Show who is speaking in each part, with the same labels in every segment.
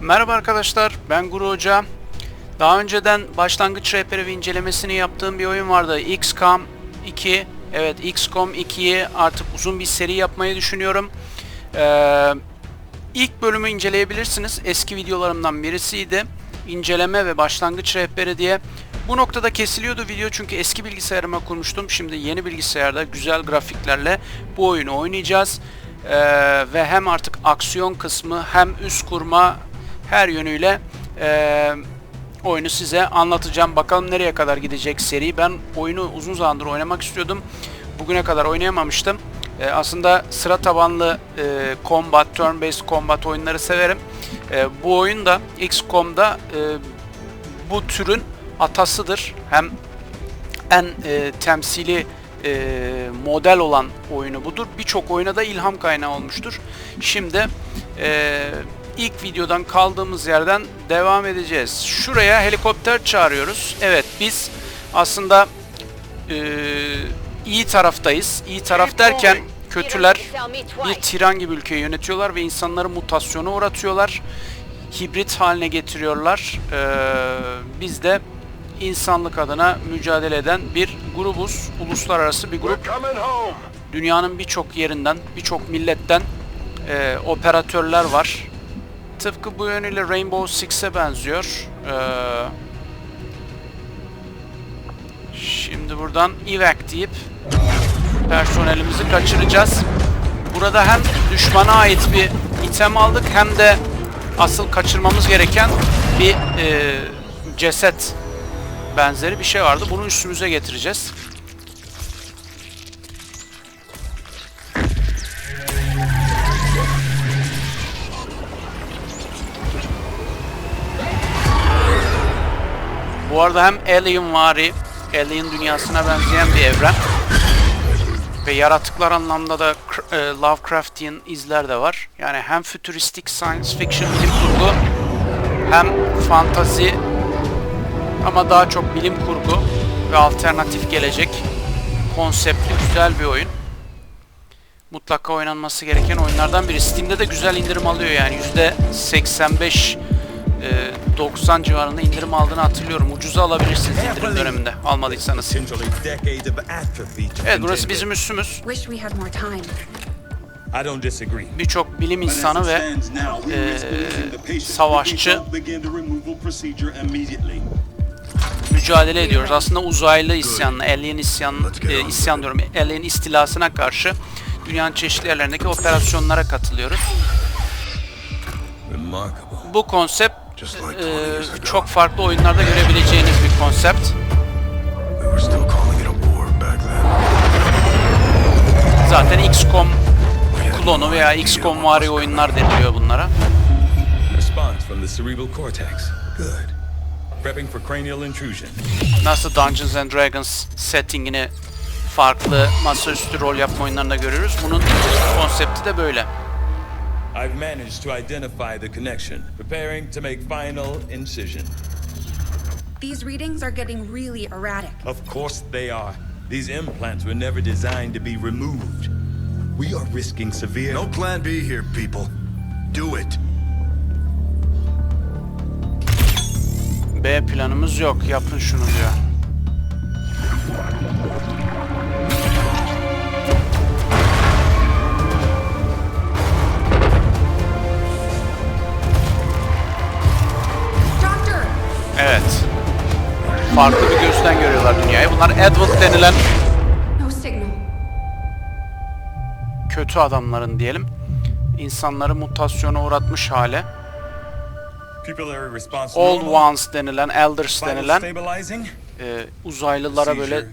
Speaker 1: Merhaba arkadaşlar, ben Guru Hoca. Daha önceden başlangıç rehberi ve incelemesini yaptığım bir oyun vardı. XCOM 2. Evet, XCOM 2'yi artık uzun bir seri yapmayı düşünüyorum. Ee, ilk bölümü inceleyebilirsiniz. Eski videolarımdan birisiydi. İnceleme ve başlangıç rehberi diye. Bu noktada kesiliyordu video çünkü eski bilgisayarıma kurmuştum. Şimdi yeni bilgisayarda güzel grafiklerle bu oyunu oynayacağız. Ee, ve hem artık aksiyon kısmı hem üst kurma her yönüyle e, oyunu size anlatacağım. Bakalım nereye kadar gidecek seri. Ben oyunu uzun zamandır oynamak istiyordum. Bugüne kadar oynayamamıştım. E, aslında sıra tabanlı e, combat, turn-based combat oyunları severim. E, bu oyun da XCOM'da e, bu türün atasıdır. Hem en e, temsili e, model olan oyunu budur. Birçok oyuna da ilham kaynağı olmuştur. Şimdi e, ilk videodan kaldığımız yerden devam edeceğiz. Şuraya helikopter çağırıyoruz. Evet biz aslında e, iyi taraftayız. İyi taraf derken kötüler bir tiran gibi ülkeyi yönetiyorlar ve insanları mutasyona uğratıyorlar. Hibrit haline getiriyorlar. Ee, biz de insanlık adına mücadele eden bir grubuz. Uluslararası bir grup. Dünyanın birçok yerinden, birçok milletten e, operatörler var. Tıpkı bu yönüyle Rainbow Six'e benziyor. Ee, şimdi buradan evac deyip personelimizi kaçıracağız. Burada hem düşmana ait bir item aldık hem de asıl kaçırmamız gereken bir e, ceset benzeri bir şey vardı. Bunu üstümüze getireceğiz. Bu arada hem Alien vari, Alien dünyasına benzeyen bir evren ve yaratıklar anlamda da e, Lovecraftian izler de var. Yani hem futuristik science fiction bilim kurgu hem fantazi ama daha çok bilim kurgu ve alternatif gelecek konseptli güzel bir oyun. Mutlaka oynanması gereken oyunlardan biri. Steam'de de güzel indirim alıyor yani %85 e, 90 civarında indirim aldığını hatırlıyorum. Ucuza alabilirsiniz indirim döneminde almadıysanız. Evet burası bizim üssümüz. Birçok bilim insanı ve e, savaşçı mücadele ediyoruz. Aslında uzaylı isyanla, alien isyan, e, isyan diyorum, alien istilasına karşı dünyanın çeşitli yerlerindeki operasyonlara katılıyoruz. Bu konsept e, çok farklı oyunlarda görebileceğiniz bir konsept.
Speaker 2: We were still calling it a war back then.
Speaker 1: Zaten XCOM klonu veya XCOM vari oyunlar deniliyor bunlara.
Speaker 3: Response from the cerebral cortex. Good. Prepping for cranial intrusion.
Speaker 1: Nasıl Dungeons and Dragons settingini farklı masaüstü rol yapma oyunlarında görüyoruz. Bunun konsepti de böyle.
Speaker 3: I've managed to identify the connection. Preparing to make final incision.
Speaker 4: These readings are getting really erratic.
Speaker 3: Of course they are. These implants were never designed to be removed. We are risking severe...
Speaker 2: No plan B here, people. Do it.
Speaker 1: B planımız yok. Yapın şunu diyor. Evet. Farklı bir gözden görüyorlar dünyayı. Bunlar Edward denilen kötü adamların diyelim. İnsanları mutasyona uğratmış hale. Old. Ones denilen, Elders denilen e, uzaylılara böyle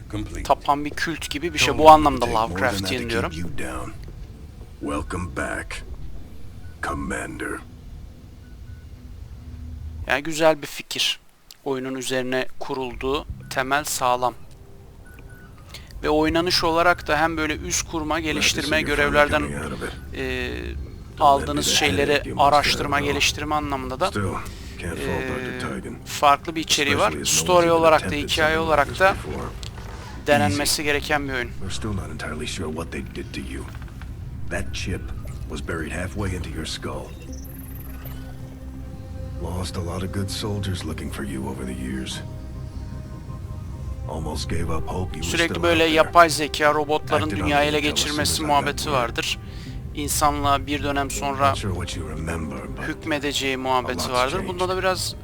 Speaker 1: tapan bir kült gibi bir şey. Bu anlamda Lovecraftian diyorum.
Speaker 2: Welcome back, Commander.
Speaker 1: Yani güzel bir fikir. Oyunun üzerine kurulduğu temel sağlam. Ve oynanış olarak da hem böyle üst kurma, geliştirme görevlerden e, aldığınız şeyleri araştırma, geliştirme anlamında da e, farklı bir içeriği var. Story olarak da, hikaye olarak da denenmesi gereken bir oyun.
Speaker 2: That chip was buried halfway into your skull. Lost a lot of good soldiers looking for you over the years. Almost gave up hope you
Speaker 1: Sürekli böyle yapay zeka robotların dünyayı ele geçirmesi muhabbeti vardır. İnsanlığa bir dönem sonra hükmedeceği muhabbeti vardır. Bunda da biraz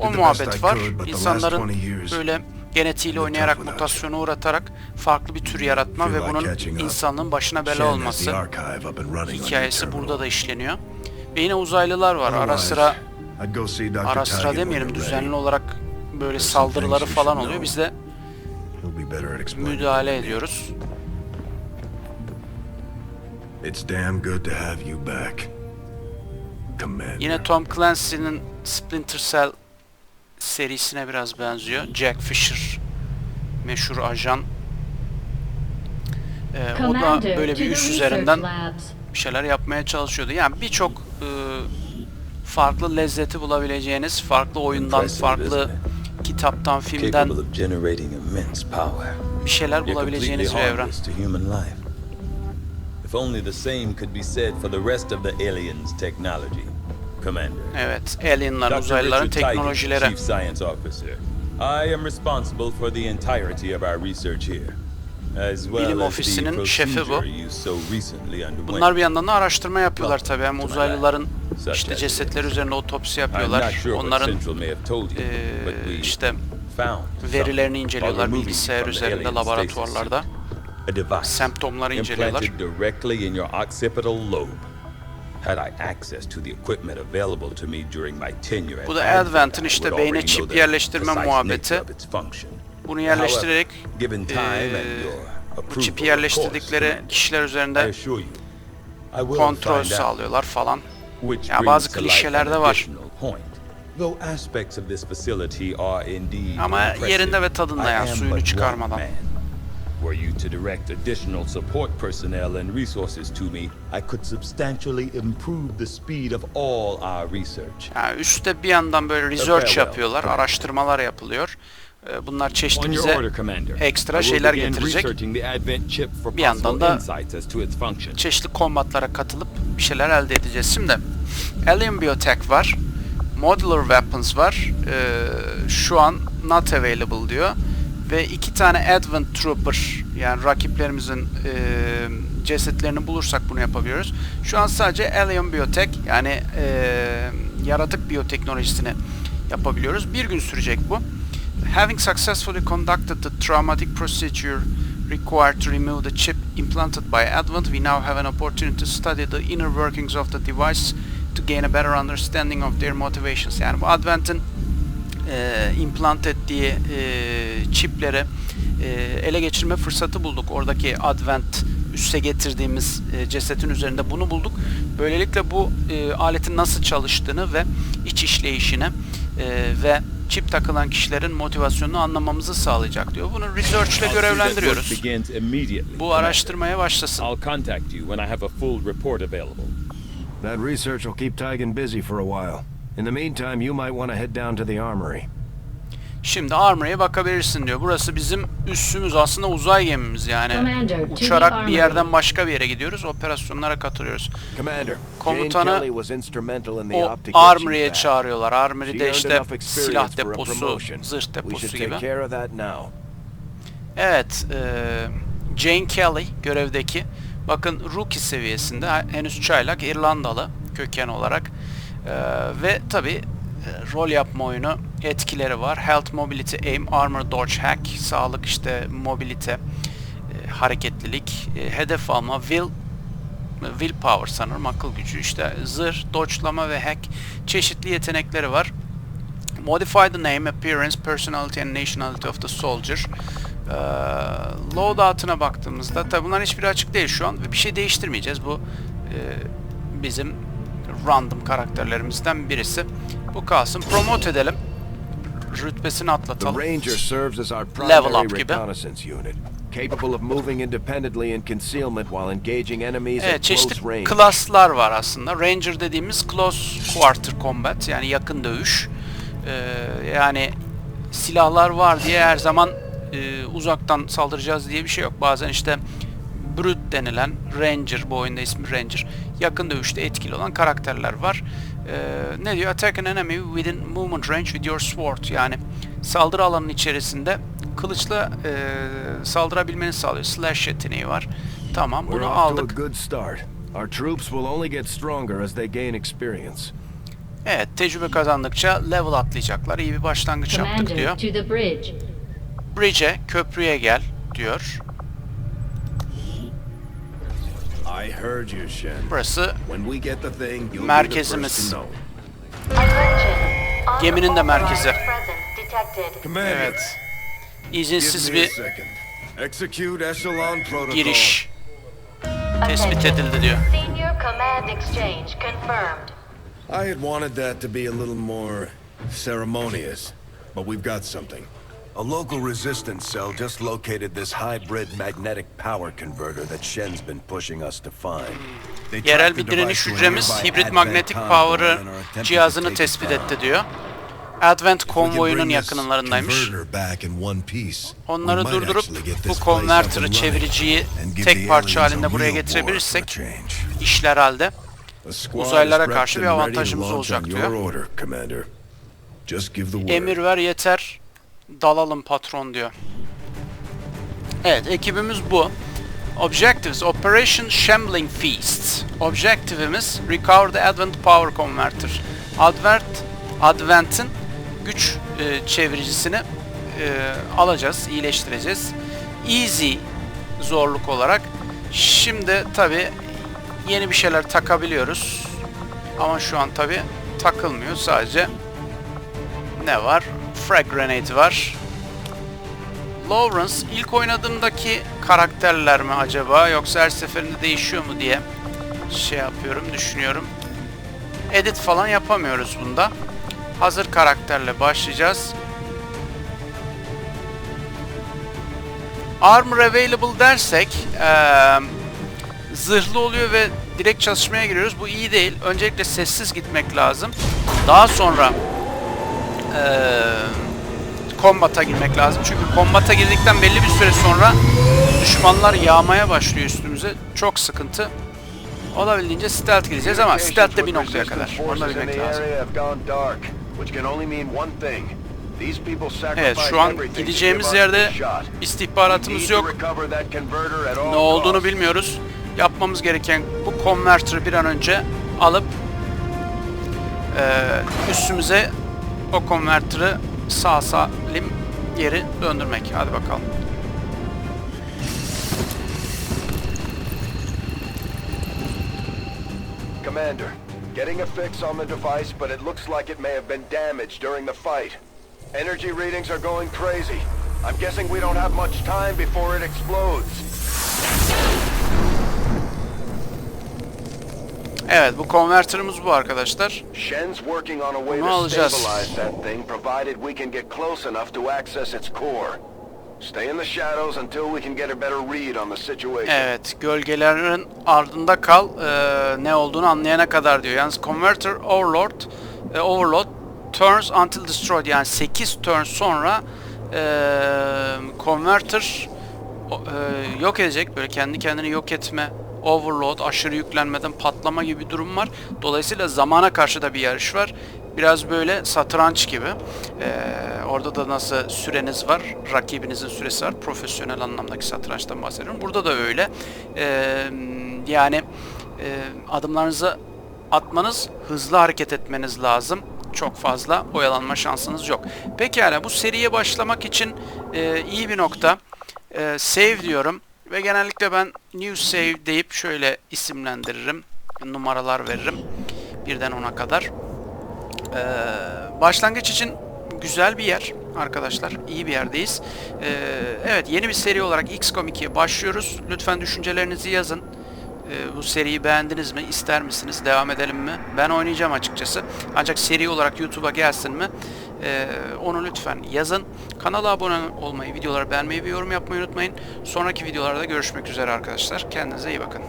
Speaker 1: o muhabbet var. İnsanların
Speaker 2: 20 years
Speaker 1: böyle genetiğiyle oynayarak mutasyona uğratarak farklı bir tür yaratma ve bunun insanlığın başına bela olması hikayesi burada da işleniyor. Ve yine uzaylılar var. Ara sıra Ara sıra demeyelim düzenli olarak böyle saldırıları falan oluyor. Biz de müdahale ediyoruz.
Speaker 2: It's damn good to have you back. Commander.
Speaker 1: Yine Tom Clancy'nin Splinter Cell serisine biraz benziyor. Jack Fisher meşhur ajan. Ee, o da böyle bir
Speaker 5: the
Speaker 1: üs
Speaker 5: research
Speaker 1: üzerinden bir şeyler yapmaya çalışıyordu. Yani birçok e, farklı lezzeti bulabileceğiniz, farklı oyundan, farklı kitaptan, filmden bir şeyler bulabileceğiniz bir evren.
Speaker 6: If only the same could be said for the rest of the aliens' technology, Commander.
Speaker 1: Evet, alienların, uzaylıların teknolojileri.
Speaker 6: Chief Science Officer. I am responsible for the entirety of our research here. As well
Speaker 1: Bilim ofisinin şefi bu. Bunlar bir yandan da araştırma yapıyorlar tabii. Hem uzaylıların işte
Speaker 6: is.
Speaker 1: üzerinde otopsi yapıyorlar. Onların
Speaker 6: we
Speaker 1: işte verilerini inceliyorlar bilgisayar üzerinde laboratuvarlarda. Semptomları inceliyorlar.
Speaker 6: implanted directly in your occipital lobe. Had I access to the equipment available to me during my tenure at
Speaker 1: Bu da
Speaker 6: Advent,
Speaker 1: Advent'in işte beyne çip yerleştirme muhabbeti. Bunu yerleştirerek
Speaker 6: your
Speaker 1: bu çipi yerleştirdikleri kişiler üzerinde kontrol sağlıyorlar falan.
Speaker 6: Which
Speaker 1: Ya
Speaker 6: brings
Speaker 1: bazı
Speaker 6: to life
Speaker 1: klişeler
Speaker 6: an
Speaker 1: de var.
Speaker 6: additional point. Though aspects of this facility are indeed
Speaker 1: Ama
Speaker 6: impressive,
Speaker 1: yerinde ve tadında
Speaker 6: I am
Speaker 1: suyunu
Speaker 6: but one
Speaker 1: çıkarmadan.
Speaker 6: man. Were you to direct additional support personnel and resources to me, I could substantially improve the speed of all our research.
Speaker 1: Yani üstte bir yandan böyle research yapıyorlar, araştırmalar yapılıyor. Ee, Bunlar
Speaker 7: Commander.
Speaker 1: ekstra şeyler getirecek. Bir yandan da çeşitli kombatlara katılıp bir şeyler elde edeceğiz. Şimdi Alien Biotech var. Modular Weapons var. Ee, şu an not available diyor. Ve iki tane Advent Trooper yani rakiplerimizin e, cesetlerini bulursak bunu yapabiliyoruz. Şu an sadece Alien Biotech yani e, yaratık biyoteknolojisini yapabiliyoruz. Bir gün sürecek bu. Having successfully conducted the traumatic procedure required to remove the chip implanted by Advent, we now have an opportunity to study the inner workings of the device to gain a better understanding of their motivations. Yani bu Advent'in e, implant ettiği e, çipleri e, ele geçirme fırsatı bulduk. Oradaki Advent üsse getirdiğimiz e, cesetin üzerinde bunu bulduk. Böylelikle bu e, aletin nasıl çalıştığını ve iç işleyişini e, ve çip takılan kişilerin motivasyonunu anlamamızı sağlayacak diyor. Bunu research ile görevlendiriyoruz.
Speaker 7: begins immediately,
Speaker 1: Bu araştırmaya başlasın.
Speaker 7: I'll contact you when I have a full report available.
Speaker 8: That research will keep Tigan busy for a while. In the meantime, you might want to head down to the armory.
Speaker 1: Şimdi Armory'e bakabilirsin diyor. Burası bizim üssümüz aslında uzay gemimiz yani.
Speaker 5: Commander,
Speaker 1: Uçarak bir yerden başka bir yere gidiyoruz. Operasyonlara katılıyoruz. Komutanı O Armory'e çağırıyorlar. Armory'de işte silah deposu, zırh deposu gibi. Evet, e, Jane Kelly görevdeki. Bakın rookie seviyesinde henüz çaylak İrlandalı köken olarak E, ve tabi rol yapma oyunu etkileri var. Health, Mobility, Aim, Armor, Dodge, Hack, sağlık işte mobilite, e, hareketlilik, e, hedef alma, will willpower sanırım akıl gücü işte zırh, dodge'lama ve hack çeşitli yetenekleri var. Modify the name, appearance, personality and nationality of the soldier. Ee, loadout'una baktığımızda tabi bunların hiçbiri açık değil şu an ve bir şey değiştirmeyeceğiz. Bu e, bizim random karakterlerimizden birisi. Bu kalsın. Promote edelim. Rütbesini
Speaker 8: The
Speaker 1: atlatalım.
Speaker 8: Ranger serves as our
Speaker 1: Level up gibi.
Speaker 8: reconnaissance unit, capable of moving independently in concealment while engaging enemies
Speaker 1: Evet
Speaker 8: at close
Speaker 1: çeşitli klaslar var aslında. Ranger dediğimiz close quarter combat yani yakın dövüş. Ee, yani silahlar var diye her zaman e, uzaktan saldıracağız diye bir şey yok. Bazen işte Brute denilen Ranger bu oyunda ismi Ranger yakın dövüşte etkili olan karakterler var. Ee, ne diyor? Attack an enemy within movement range with your sword. Yani saldırı alanının içerisinde kılıçla e, saldırabilmeni sağlıyor. Slash yeteneği var. Tamam
Speaker 8: We're
Speaker 1: bunu
Speaker 8: off to a
Speaker 1: aldık.
Speaker 8: good start. Our troops will only get stronger as they gain experience.
Speaker 1: Evet tecrübe kazandıkça level atlayacaklar. İyi bir başlangıç yaptık
Speaker 5: Commander,
Speaker 1: diyor.
Speaker 5: to the bridge.
Speaker 1: Bridge'e, köprüye gel diyor.
Speaker 2: The
Speaker 1: Merkezimiz. Geminin de merkezi.
Speaker 5: Present detected.
Speaker 2: Commander,
Speaker 1: Evet. İzinsiz bir giriş tespit edildi diyor.
Speaker 2: I had wanted that to be a little more ceremonious, but we've got something. A local resistance cell just located this hybrid magnetic power converter that Shen's been pushing us to find. They
Speaker 1: Yerel bir
Speaker 2: the
Speaker 1: direniş hücremiz hibrit magnetik
Speaker 2: to
Speaker 1: cihazını tespit etti diyor. Advent konvoyunun yakınlarındaymış.
Speaker 2: converter back in one piece, we
Speaker 1: Onları durdurup bu konvertörü çeviriciyi tek parça halinde buraya getirebilirsek işler halde uzaylılara karşı bir avantajımız olacak diyor. Emir ver yeter. Dalalım patron diyor. Evet ekibimiz bu. Objectives Operation Shambling Feast. Objectivimiz Recover the Advent Power Converter. Advent Advent'in güç e, çeviricisini e, alacağız, iyileştireceğiz. Easy zorluk olarak. Şimdi tabi yeni bir şeyler takabiliyoruz. Ama şu an tabi takılmıyor. Sadece ne var? Frag Grenade var. Lawrence ilk oynadığımdaki karakterler mi acaba yoksa her seferinde değişiyor mu diye şey yapıyorum, düşünüyorum. Edit falan yapamıyoruz bunda. Hazır karakterle başlayacağız. Armor available dersek eee, zırhlı oluyor ve direkt çalışmaya giriyoruz. Bu iyi değil. Öncelikle sessiz gitmek lazım. Daha sonra eee kombata girmek lazım. Çünkü kombata girdikten belli bir süre sonra düşmanlar yağmaya başlıyor üstümüze. Çok sıkıntı. Olabildiğince stealth gideceğiz ama stealth de bir noktaya kadar. Onu bilmek lazım. Evet şu an gideceğimiz yerde istihbaratımız yok. Ne olduğunu bilmiyoruz. Yapmamız gereken bu converter'ı bir an önce alıp eee, üstümüze o converter'ı sağ salim geri döndürmek. Hadi bakalım.
Speaker 9: Commander, getting a fix on the device, but it looks like it may have been damaged during the fight. Energy readings are going crazy. I'm guessing we don't have much time before it explodes.
Speaker 1: Evet bu converter'ımız bu arkadaşlar.
Speaker 9: Shen's working on a way
Speaker 1: Bunu
Speaker 9: to
Speaker 1: alacağız.
Speaker 9: stabilize that thing, provided we can get close enough to access its core. Stay in the shadows until we can get a better read on the situation.
Speaker 1: Evet gölgelerin ardında kal eee, ne olduğunu anlayana kadar diyor. Yalnız converter overload e, overload turns until destroyed yani 8 turn sonra eee, converter eee, yok edecek böyle kendi kendini yok etme overload aşırı yüklenmeden patlama gibi bir durum var. Dolayısıyla zamana karşı da bir yarış var. Biraz böyle satranç gibi. Ee, orada da nasıl süreniz var, rakibinizin süresi var. Profesyonel anlamdaki satrançtan bahsediyorum. Burada da öyle. Ee, yani e, adımlarınızı atmanız, hızlı hareket etmeniz lazım. Çok fazla oyalanma şansınız yok. Pekala bu seriye başlamak için e, iyi bir nokta. E, save diyorum ve genellikle ben new save deyip şöyle isimlendiririm. Numaralar veririm. Birden 10'a kadar. Ee, başlangıç için güzel bir yer arkadaşlar. İyi bir yerdeyiz. Ee, evet yeni bir seri olarak XCOM 2'ye başlıyoruz. Lütfen düşüncelerinizi yazın. Ee, bu seriyi beğendiniz mi? İster misiniz? Devam edelim mi? Ben oynayacağım açıkçası. Ancak seri olarak YouTube'a gelsin mi? Ee, onu lütfen yazın. Kanala abone olmayı, videoları beğenmeyi ve yorum yapmayı unutmayın. Sonraki videolarda görüşmek üzere arkadaşlar. Kendinize iyi bakın.